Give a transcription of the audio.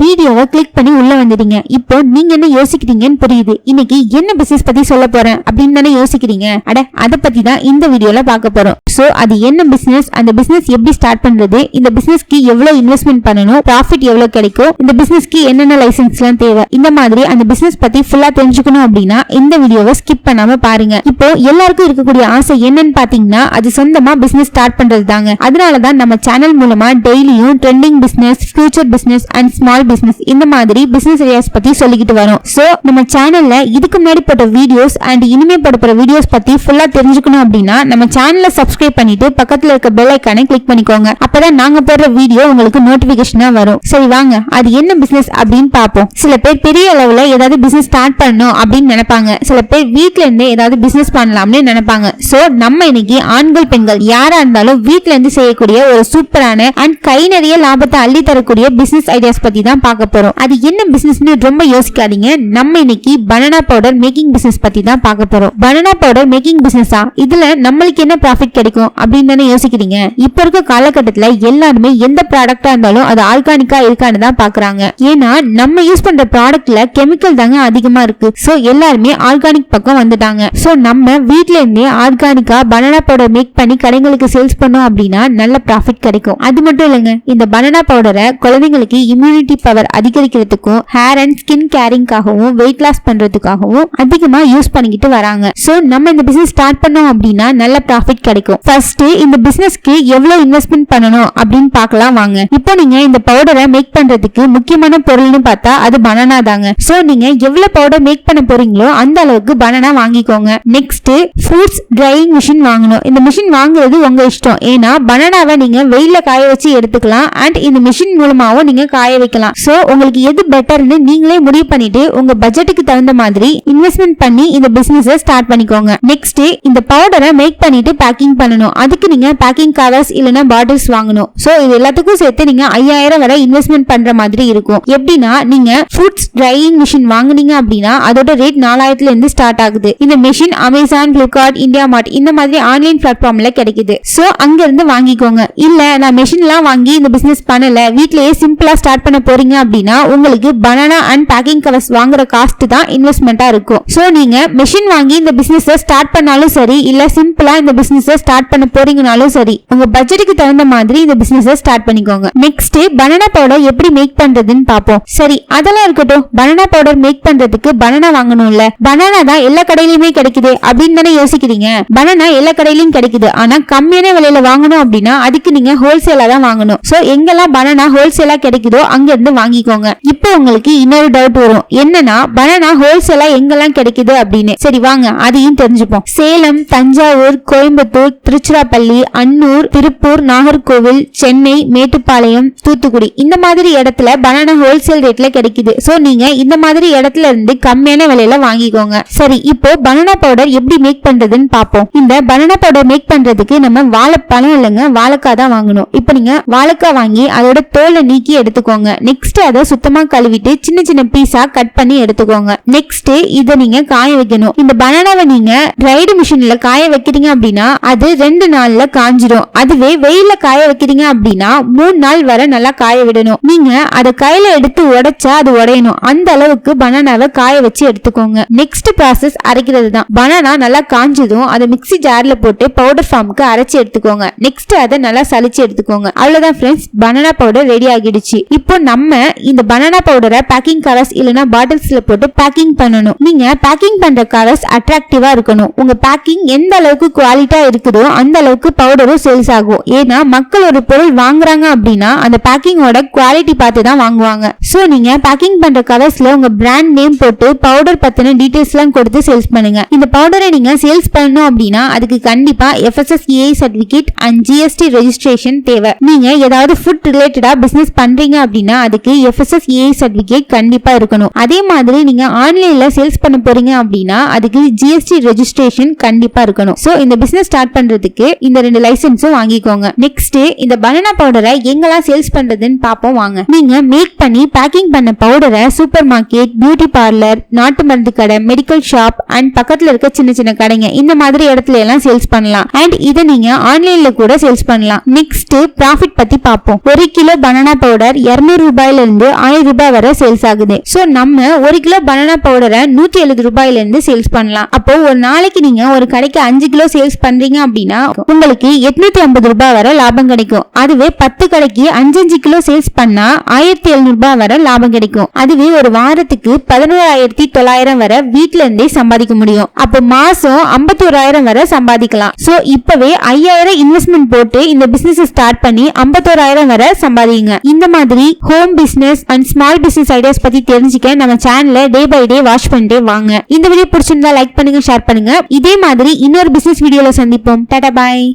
வீடியோவை கிளிக் பண்ணி உள்ள வந்துட்டீங்க. இப்போ நீங்க என்ன யோசிக்கிறீங்கன்னு புரியுது. இன்னைக்கு என்ன பிசினஸ் பத்தி சொல்ல போறேன் அப்படின்னு தானே யோசிக்கிறீங்க. அட அதை பத்தி தான் இந்த வீடியோல பார்க்க போறோம். சோ அது என்ன பிசினஸ் அந்த பிசினஸ் எப்படி ஸ்டார்ட் பண்றது? இந்த பிசினஸ்க்கு எவ்வளவு இன்வெஸ்ட்மெண்ட் பண்ணணும்? ப்ராஃபிட் எவ்வளவு கிடைக்கும்? இந்த பிசினஸ்க்கு என்னென்ன லைசன்ஸ் எல்லாம் தேவை? இந்த மாதிரி அந்த பிசினஸ் பத்தி ஃபுல்லா தெரிஞ்சுக்கணும் அப்படின்னா இந்த வீடியோவை ஸ்கிப் பண்ணாம பாருங்க. இப்போ எல்லாருக்கும் இருக்கக்கூடிய ஆசை என்னன்னு பாத்தீங்கன்னா அது சொந்தமா பிசினஸ் ஸ்டார்ட் பண்றது தாங்க. அதனாலதான் நம்ம சேனல் மூலமா டெய்லியும் trending business future business and small business இந்த மாதிரி பிசினஸ் ஐடியாஸ் பத்தி சொல்லிக்கிட்டு வரோம். சோ நம்ம சேனல்ல இதுக்கு முன்னாடி போட்ட வீடியோஸ் அண்ட் இனிமே போட வீடியோஸ் பத்தி ஃபுல்லா தெரிஞ்சுக்கணும் அப்படின்னா நம்ம சேனலை சப்ஸ்கிரைப் பண்ணிட்டு பக்கத்துல இருக்க பெல் ஐக்கானை கிளிக் பண்ணிக்கோங்க. அப்பதான் நாங்க போடுற வீடியோ உங்களுக்கு நோட்டிபிகேஷனா வரும். சரி வாங்க. அது என்ன பிசினஸ் அப்படின்னு பாப்போம் சில பேர் பெரிய அளவுல ஏதாவது பிசினஸ் ஸ்டார்ட் பண்ணணும் அப்படின்னு நினைப்பாங்க. சில பேர் வீட்ல இருந்தே ஏதாவது பிசினஸ் பண்ணலாம்னு நினைப்பாங்க. சோ நம்ம இன்னைக்கு ஆண்கள் பெண்கள் யாரா இருந்தாலும் வீட்ல இருந்து செய்யக்கூடிய ஒரு சூப்பரான அண்ட் கை நிறைய லாபத்தை அள்ளி தரக்கூடிய பிசினஸ் ஐடியாஸ் பத்தி தான் பார்க்க போறோம். அது என்ன பிசினஸ்னு ரொம்ப யோசிக்காதீங்க. நம்ம இன்னைக்கு பனானா பவுடர் மேக்கிங் பிசினஸ் பத்தி தான் பார்க்க போறோம். பனானா பவுடர் மேக்கிங் பிசினஸா இதுல நம்மளுக்கு என்ன ப்ராஃபிட் கிடைக்கும் அப்படின்னு தானே யோசிக்கிறீங்க. இப்ப இருக்க காலகட்டத்துல எல்லாருமே எந்த ப்ராடக்டா இருந்தாலும் அது ஆர்கானிக்கா இருக்கான்னு தான் பாக்குறாங்க ஏன்னா நம்ம யூஸ் பண்ற ப்ராடக்ட்ல கெமிக்கல் தாங்க அதிகமா இருக்கு. சோ எல்லாருமே ஆர்கானிக் பக்கம் வந்துட்டாங்க. சோ நம்ம வீட்ல இருந்தே ஆர்கானிக்கா பனானா பவுடர் மேக் பண்ணி கடைங்களுக்கு சேல்ஸ் பண்ணோம் அப்படின்னா நல்ல ப்ராஃபிட் கிடைக்கும். அது மட்டும் இல்லைங்க. இந்த பனானா பவுடரை குழந்தைங்களுக்கு இம்யூனிட்டி பவர் அதிகரிக்கிறதுக்கும் ஹேர் அண்ட் ஸ்கின் கேரிங்காகவும் வெயிட் லாஸ் பண்றதுக்காகவும் அதிகமா யூஸ் பண்ணிக்கிட்டு வராங்க. சோ நம்ம இந்த பிசினஸ் ஸ்டார்ட் பண்ணோம் அப்படின்னா நல்ல ப்ராஃபிட் கிடைக்கும். ஃபர்ஸ்ட் இந்த பிசினஸ்க்கு எவ்வளவு இன்வெஸ்ட்மெண்ட் பண்ணணும் அப்படின்னு பார்க்கலாம் வாங்க. இப்போ நீங்க இந்த பவுடரை மேக் பண்றதுக்கு முக்கியமான பொருள்னு பார்த்தா அது பனானா தாங்க. சோ நீங்க எவ்வளவு பவுடர் மேக் பண்ண போறீங்களோ அந்த அளவுக்கு பனானா வாங்கிக்கோங்க. நெக்ஸ்ட் ஃப்ரூட்ஸ் ட்ரையிங் மிஷின் வாங்கணும். இந்த மிஷின் வாங்குறது உங்க இஷ்டம். ஏன்னா பனானாவை நீங்க வெயில காய வச்சு எடுத்துக்கலாம். அண்ட் இந்த மிஷின் மூலமாவும் நீங்க காய வைக்கலாம். சோ உங்களுக்கு எது பெட்டர்னு நீங்களே முடிவு பண்ணிட்டு உங்க பட்ஜெட்டுக்கு தகுந்த மாதிரி இன்வெஸ்ட்மெண்ட் பண்ணி இந்த பிசினஸ் ஸ்டார்ட் பண்ணிக்கோங்க. நெக்ஸ்ட் இந்த பவுடரை மேக் பண்ணிட்டு பேக்கிங் பண்ணணும். அதுக்கு நீங்க பேக்கிங் கவர்ஸ் இல்லனா பாட்டில்ஸ் வாங்கணும். சோ இது எல்லாத்துக்கும் சேர்த்து நீங்க ஐயாயிரம் வரை இன்வெஸ்ட்மெண்ட் பண்ற மாதிரி இருக்கும். எப்படின்னா நீங்க ஃப்ரூட்ஸ் ட்ரையிங் மிஷின் வாங்குனீங்க அப்படின்னா அதோட ரேட் நாலாயிரத்துல இருந்து ஸ்டார்ட் ஆகுது. இந்த மிஷின் அமேசான் பிளிப்கார்ட் இந்தியா மார்ட் இந்த மாதிரி ஆன்லைன் பிளாட்ஃபார்ம்ல கிடைக்குது. சோ அங்க இருந்து வாங்கிக்கோங்க. இல்ல நான் மெஷின்லாம் வாங்கி இந்த பிசினஸ் பண்ணல வீட்லயே சிம்பிளா ஸ்டார்ட் பண்ண போறீங்க அப்படின்னா உங்களுக்கு பனானா அண்ட் பேக்கிங் கவர்ஸ் வாங்குற காஸ்ட் தான் இன்வெஸ்ட்மெண்டா இருக்கும். சோ நீங்க மிஷின் வாங்கி இந்த பிசினஸ் ஸ்டார்ட் பண்ணாலும் சரி இல்ல சிம்பிளா இந்த பிசினஸ் ஸ்டார்ட் பண்ண போறீங்கனாலும் சரி உங்க பட்ஜெட்டுக்கு தகுந்த மாதிரி இந்த பிசினஸ் ஸ்டார்ட் பண்ணிக்கோங்க. நெக்ஸ்ட் பனானா பவுடர் எப்படி மேக் பண்றதுன்னு பாப்போம் சரி அதெல்லாம் இருக்கட்டும். பனானா பவுடர் மேக் பண்றதுக்கு பனானா வாங்கணும்ல. பனானா தான் எல்லா கடையிலுமே கிடைக்குது அப்படின்னு தானே யோசிக்கிறீங்க? பனானா எல்லா கடையிலயும் கிடைக்குது. ஆனா கம்மியான விலையில வாங்கணும் அப்படின்னா அதுக்கு நீங்க ஹோல்சேலா தான் வாங்கணும். சோ எங்கெல்லாம் பனானா ஹோல்சேலா கிடைக்குதோ அங்க இருந்து வாங்கிக்கோங்க இப்போ உங்களுக்கு இன்னொரு டவுட் வரும். என்னன்னா பனானா ஹோல்சேலா எங்கெல்லாம் கிடைக்குது அப்படின்னு. சரி வாங்க அதையும் தெரிஞ்சுப்போம். சேலம் தஞ்சாவூர் கோயம்புத்தூர் திருச்சிராப்பள்ளி அன்னூர் திருப்பூர் நாகர்கோவில் சென்னை மேட்டுப்பாளையம் தூத்துக்குடி. இந்த மாதிரி இடத்துல பனானா ஹோல்சேல் ரேட்ல கிடைக்குது. சோ நீங்க இந்த மாதிரி இடத்துல இருந்து கம்மியான விலையில வாங்கிக்கோங்க. சரி இப்போ பனானா பவுடர் எப்படி மேக் பண்றதுன்னு பாப்போம் இந்த பனானா பவுடர் மேக் பண்றதுக்கு நம்ம வாழைப்பழம் இல்லைங்க வாழைக்காய் தான் வாங்கணும். இப்போ நீங்க வாழைக்காய் வாங்கி அதோட தோலை நீக்கி எடுத்துக்கோங்க. நெக்ஸ்ட் அதை சுத்தமா கழுவிட்டு சின்ன சின்ன பீஸா கட் பண்ணி எடுத்துக்கோங்க. நெக்ஸ்ட் இதை நீங்க காய வைக்கணும். இந்த பனானாவை நீங்க ட்ரைடு மிஷின்ல காய வைக்கிறீங்க அப்படின்னா அது ரெண்டு நாள்ல காஞ்சிடும் அதுவே வெயில காய வைக்கிறீங்க அப்படின்னா மூணு நாள் வரை நல்லா காய விடணும். நீங்க அதை கையில எடுத்து உடைச்சா அது உடையணும். அந்த அளவுக்கு பனானாவை காய வச்சு எடுத்துக்கோங்க. நெக்ஸ்ட் ப்ராசஸ் அரைக்கிறது தான். பனானா நல்லா காஞ்சதும் அதை மிக்ஸி ஜார்ல போட்டு பவுடர் ஃபார்முக்கு அரைச்சு எடுத்துக்கோங்க. நெக்ஸ்ட் அதை நல்லா சளிச்சு எடுத்துக்கோங்க. அவ்வளவுதான் ஃப்ரெண்ட்ஸ் பனானா பவுடர் ரெடி ஆகிடுச்சு. இப்போ நம்ம இந்த பனானா பவுடரை பேக்கிங் கவர்ஸ் இல்லனா பாட்டில்ஸ்ல போட்டு பேக்கிங் பண்ணணும். நீங்க பேக்கிங் பண்ற கவர்ஸ் அட்ராக்டிவா இருக்கணும். உங்க பேக்கிங் எந்த அளவுக்கு குவாலிட்டியா இருக்குதோ அந்த அளவுக்கு பவுடரும் சேல்ஸ் ஆகும். ஏன்னா மக்கள் ஒரு பொருள் வாங்குறாங்க அப்படின்னா அந்த பேக்கிங்கோட குவாலிட்டி பார்த்து தான் வாங்குவாங்க. சோ நீங்க பேக்கிங் பண்ற கவர்ஸ்ல உங்க பிராண்ட் நேம் போட்டு பவுடர் பத்தின டீடைல்ஸ் எல்லாம் கொடுத்து சேல்ஸ் பண்ணுங்க. இந்த பவுடரை நீங்க சேல்ஸ் பண்ணணும் அப்படின்னா அதுக்கு கண்டிப்பா FSSAI certificate and GST registration தேவை. நீங்க ஏதாவது ஃபுட் ரிலேட்டடா பிசினஸ் பண்றீங்க அப்படின்னா அதுக்கு எஃப்எஸ்எஸ்ஏ சர்டிபிகேட் கண்டிப்பா இருக்கணும். அதே மாதிரி நீங்க ஆன்லைன்ல சேல்ஸ் பண்ண போறீங்க அப்படின்னா அதுக்கு ஜிஎஸ்டி ரெஜிஸ்ட்ரேஷன் கண்டிப்பா இருக்கணும். சோ இந்த பிசினஸ் ஸ்டார்ட் பண்றதுக்கு இந்த ரெண்டு லைசன்ஸும் வாங்கிக்கோங்க. நெக்ஸ்ட் இந்த பனானா பவுடரை எங்கெல்லாம் சேல்ஸ் பண்றதுன்னு பாப்போம் வாங்க. நீங்க மேக் பண்ணி பேக்கிங் பண்ண பவுடரை சூப்பர் மார்க்கெட் பியூட்டி பார்லர் நாட்டு மருந்து கடை மெடிக்கல் ஷாப் அண்ட் பக்கத்துல இருக்க சின்ன சின்ன கடைங்க இந்த மாதிரி இடத்துல எல்லாம் சேல்ஸ் பண்ணலாம். அண்ட் இதை நீங்க ஆன்லைன்ல கூட சேல்ஸ் பண்ணலாம். நெக்ஸ்ட் ப்ராஃபிட் பத்தி பார்ப்போம் ஒரு கிலோ பனானா பவுடர் 200 ரூபாயில இருந்து ஆயிரம் ரூபாய் வரை சேல்ஸ் ஆகுது. ஸோ நம்ம ஒரு கிலோ பனானா பவுடரை நூத்தி எழுபது ரூபாயில இருந்து சேல்ஸ் பண்ணலாம். அப்போ ஒரு நாளைக்கு நீங்க ஒரு கடைக்கு அஞ்சு கிலோ சேல்ஸ் பண்றீங்க அப்படின்னா உங்களுக்கு எட்நூத்தி ஐம்பது ரூபாய் வரை லாபம் கிடைக்கும். அதுவே பத்து கடைக்கு அஞ்சு அஞ்சு கிலோ சேல்ஸ் பண்ணா ஆயிரத்தி எழுநூறு ரூபாய் வரை லாபம் கிடைக்கும். அதுவே ஒரு வாரத்துக்கு பதினோராயிரத்தி தொள்ளாயிரம் வரை வீட்டுல இருந்தே சம்பாதிக்க முடியும். அப்போ மாசம் ஐம்பத்தி ஓராயிரம் வரை சம்பாதிக்கலாம். ஸோ இப்பவே ஐயாயிரம் இன்வெஸ்ட்மெண்ட் போட்டு இந்த பிசினஸ் ஸ்டார்ட் பண்ணி ஐம்பத்தோராயிரம் வரை சம்பாதிங்க. இந்த மாதிரி home business and small business ideas பத்தி தெரிஞ்சுக்க நம்ம சேனலை டே பை டே வாட்ச் பண்ணிட்டே வாங்க. இந்த வீடியோ பிடிச்சிருந்தா லைக் பண்ணுங்க ஷேர் பண்ணுங்க. இதே மாதிரி இன்னொரு பிசினஸ் வீடியோல சந்திப்போம். டாடா பாய்